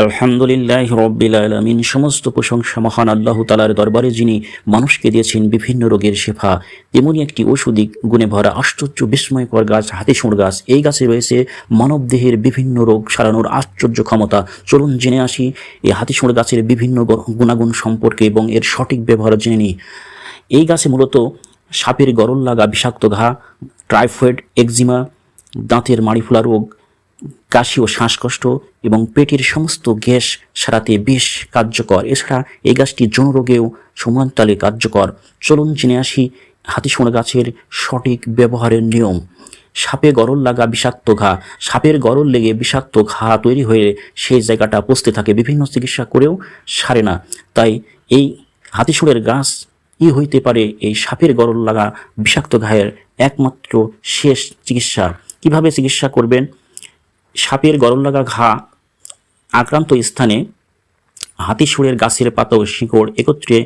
আলহামদুলিল্লাহ রব্বিল আলমিন। সমস্ত প্রশংসা মহান আল্লাহ তালার দরবারে, যিনি মানুষকে দিয়েছেন বিভিন্ন রোগের শেফা। তেমনি একটি ওষুধি গুণে ভরা, আশ্চর্য, বিস্ময়কর গাছ, হাতিসুঁড় গাছ। এই গাছে রয়েছে মানবদেহের বিভিন্ন রোগ সারানোর আশ্চর্য ক্ষমতা। চলুন জেনে আসি, এই হাতিসুঁড় গাছের বিভিন্ন গুণাগুণ সম্পর্কে এবং এর সঠিক ব্যবহার জেনে নিই। এই গাছে মূলত সাপের গরল লাগা বিষাক্ত ঘা, টাইফয়েড, একজিমা, দাঁতের মাড়ি ফোলা রোগ কাশি ও শ্বাসকষ্ট এবং পেটের সমস্ত গ্যাস সারাতে বেশ কার্যকর। এছাড়া এই গাছটি যৌন রোগেও সমানতালে কার্যকর। চলুন জেনে আসি হাতিসোনা গাছের সঠিক ব্যবহারের নিয়ম। সাপে গরল লাগা বিষাক্ত ঘা। সাপের গরল লেগে বিষাক্ত ঘা তৈরি হয়ে সেই জায়গাটা পচতে থাকে, বিভিন্ন চিকিৎসা করেও সারে না। তাই এই হাতিসুরের গাছ ই হইতে পারে এই সাপের গরল লাগা বিষাক্ত ঘায়ের একমাত্র শেষ চিকিৎসা। কীভাবে চিকিৎসা করবেন? সাপের গরল লাগা ঘা আক্রান্ত স্থানে হাতিসুরের গাছের পাতা ও শিকড় একত্রে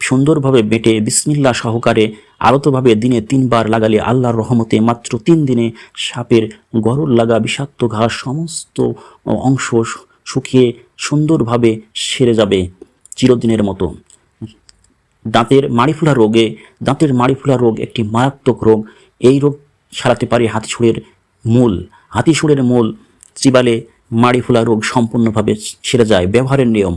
সুন্দরভাবে বেটে বিসমিল্লা সহকারে আলতোভাবে দিনে তিনবার লাগালে আল্লাহর রহমতে মাত্র তিন দিনে সাপের গরল লাগা বিষাক্ত ঘা সমস্ত অংশ শুকিয়ে সুন্দরভাবে সেরে যাবে চিরদিনের মতো। দাঁতের মাড়িফুলা রোগে, দাঁতের মাড়িফুলা রোগ একটি মারাত্মক রোগ। এই রোগ সারাতে পারে হাতিসুরের মূল হাতিসুরের মূল চিবালে মাড়িফুলা রোগ সম্পূর্ণভাবে সেরে যায়। ব্যবহারের নিয়ম,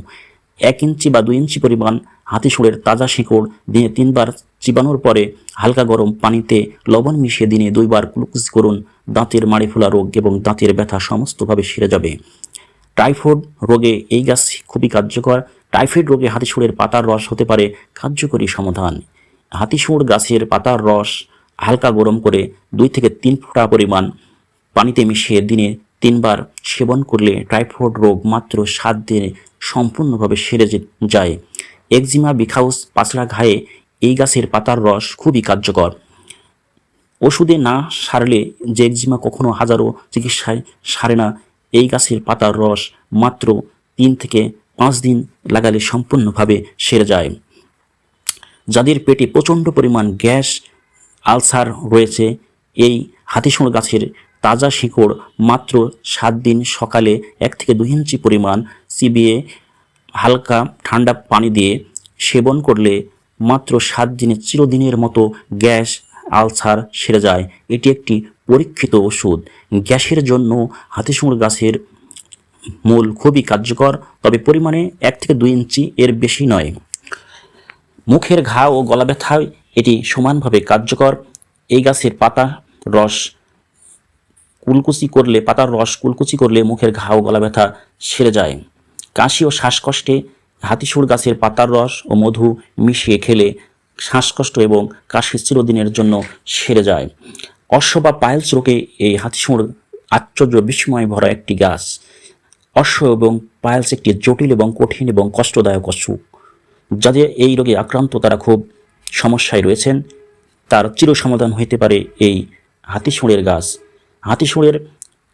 এক ইঞ্চি বা দুই ইঞ্চি পরিমাণ হাতিসুরের তাজা শিকড় দিনে তিনবার চিবানোর পরে হালকা গরম পানিতে লবণ মিশিয়ে দিনে দুইবার গ্লুকোজ করুন। দাঁতের মাড়িফুলা রোগ এবং দাঁতের ব্যথা সমস্তভাবে সেরে যাবে। টাইফয়েড রোগে এই গাছ খুবই কার্যকর। টাইফয়েড রোগে হাতিসুরের পাতার রস হতে পারে কার্যকরী সমাধান। হাতিসুর গাছের পাতার রস হালকা গরম করে দুই থেকে তিন ফোঁটা পরিমাণ পানিতে মিশিয়ে দিনে তিনবার সেবন করলে টাইফয়েড রোগ মাত্র সাত দিনে সম্পূর্ণভাবে সেরে যায়। একজিমা বিখাউস পাচড়া ঘায়ে এই গাছের পাতার রস খুবই কার্যকর। ওষুধে না সারলে যে একজিমা কখনো হাজারো চিকিৎসায় সারে না, এই গাছের পাতার রস মাত্র তিন থেকে পাঁচ দিন লাগালে সম্পূর্ণভাবে সেরে যায়। যাদের পেটে প্রচণ্ড পরিমাণ গ্যাস, আলসার রয়েছে, এই হাতিসুঁড় গাছের তাজা শিকড় মাত্র সাত দিন সকালে এক থেকে দুই ইঞ্চি পরিমাণ চিবিয়ে হালকা ঠান্ডা পানি দিয়ে সেবন করলে মাত্র সাত দিনে চিরদিনের মতো গ্যাস আলসার সেরে যায়। এটি একটি পরীক্ষিত ওষুধ। গ্যাসের জন্য হাতিসুঁড় গাছের মূল খুবই কার্যকর, তবে পরিমাণে এক থেকে দুই ইঞ্চি এর বেশি নয়। মুখের ঘা ও গলা ব্যথায় এটি সমানভাবে কার্যকর। এই গাছের পাতা, রস কুলকুচি করলে, পাতার রস কুলকুচি করলে মুখের ঘা ও গলা ব্যথা সেরে যায়। কাশি ও শ্বাসকষ্টে হাতিসুর গাছের পাতার রস ও মধু মিশিয়ে খেলে শ্বাসকষ্ট এবং কাশি চিরদিনের জন্য সেরে যায়। অশ্ব বা পায়েলস রোগে এই হাতিসুর আশ্চর্য বিস্ময় ভরা একটি গাছ। অশ্ব এবং পায়েলস একটি জটিল এবং কঠিন এবং কষ্টদায়ক অসুখ যাদের এই রোগে আক্রান্ত তারা খুব সমস্যায় রয়েছেন, তার চির সমাধান হইতে পারে এই হাতিসুঁড়ের গাছ। হাতিসুঁড়ের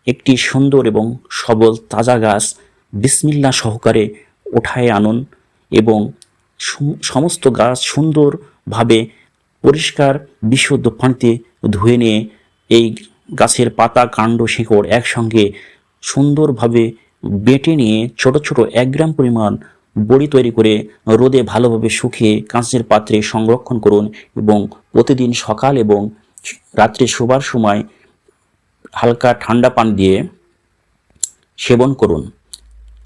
একটি সুন্দর এবং সবল তাজা গাছ বিসমিল্লা সহকারে ওঠায় আনুন এবং সমস্ত গাছ সুন্দরভাবে পরিষ্কার, বিশুদ্ধ পানিতে ধুয়ে নিয়ে এই গাছের পাতা, কাণ্ড, শিকড় একসঙ্গে সুন্দরভাবে বেটে নিয়ে ছোট ছোট এক গ্রাম পরিমাণ বড়ি তৈরি করে রোদে ভালোভাবে শুকিয়ে কাঁচের পাত্রে সংরক্ষণ করুন এবং প্রতিদিন সকাল এবং রাত্রে শোবার সময় হালকা ঠান্ডা পানি দিয়ে সেবন করুন।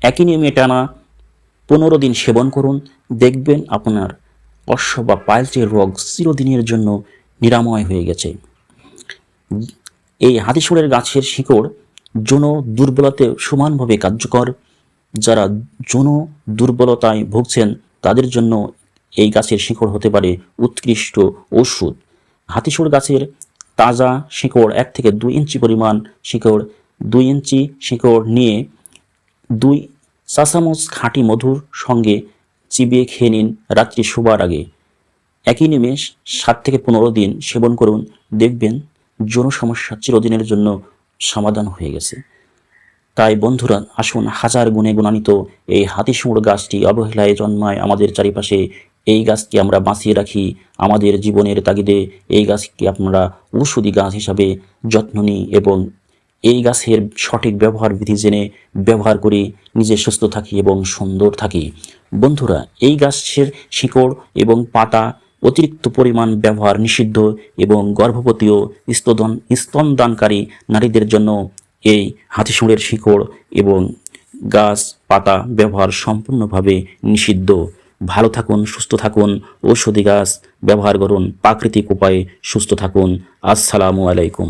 একই নিয়মে টানা পনেরো দিন সেবন করুন। দেখবেন আপনার অশ্ব বা পাইলসের রোগ চিরদিনের জন্য নিরাময় হয়ে গেছে। এই হাতিসুরের গাছের শিকড় যৌন দুর্বলতে সমানভাবে কার্যকর। যারা যৌন দুর্বলতায় ভুগছেন, তাদের জন্য এই গাছের শিকড় হতে পারে উৎকৃষ্ট ওষুধ। হাতিসুর গাছের তাজা শিকড় এক থেকে দুই ইঞ্চি পরিমাণ শিকড়, দুই ইঞ্চি শিকড় নিয়ে দুই চা চামচ খাঁটি মধুর সঙ্গে চিবিয়ে খেয়ে নিন রাত্রি শোবার আগে। একই নিমেষ সাত থেকে পনেরো দিন সেবন করুন, দেখবেন যৌন সমস্যা চিরদিনের জন্য সমাধান হয়ে গেছে। তাই বন্ধুরা, আসুন হাজার গুণে গুণান্বিত এই হাতিসুঁড় গাছটি অবহেলায় জন্মায় আমাদের চারিপাশে এই গাছকে আমরা বাঁচিয়ে রাখি। আমাদের জীবনের তাগিদে এই গাছকে আমরা ঔষধি গাছ হিসাবে যত্ন নিই এবং এই গাছের সঠিক ব্যবহার বিধি জেনে ব্যবহার করে নিজে সুস্থ থাকি এবং সুন্দর থাকি। বন্ধুরা, এই গাছের শিকড় এবং পাতা অতিরিক্ত পরিমাণ ব্যবহার নিষিদ্ধ এবং গর্ভবতী ও স্তন স্তনদানকারী নারীদের জন্য এই হাতিশুঁড়ের শিকড় এবং গাছ, পাতা ব্যবহার সম্পূর্ণভাবে নিষিদ্ধ। ভালো থাকুন সুস্থ থাকুন ঔষধি গাছ ব্যবহার করুন প্রাকৃতিক উপায়ে সুস্থ থাকুন। আসসালামু আলাইকুম।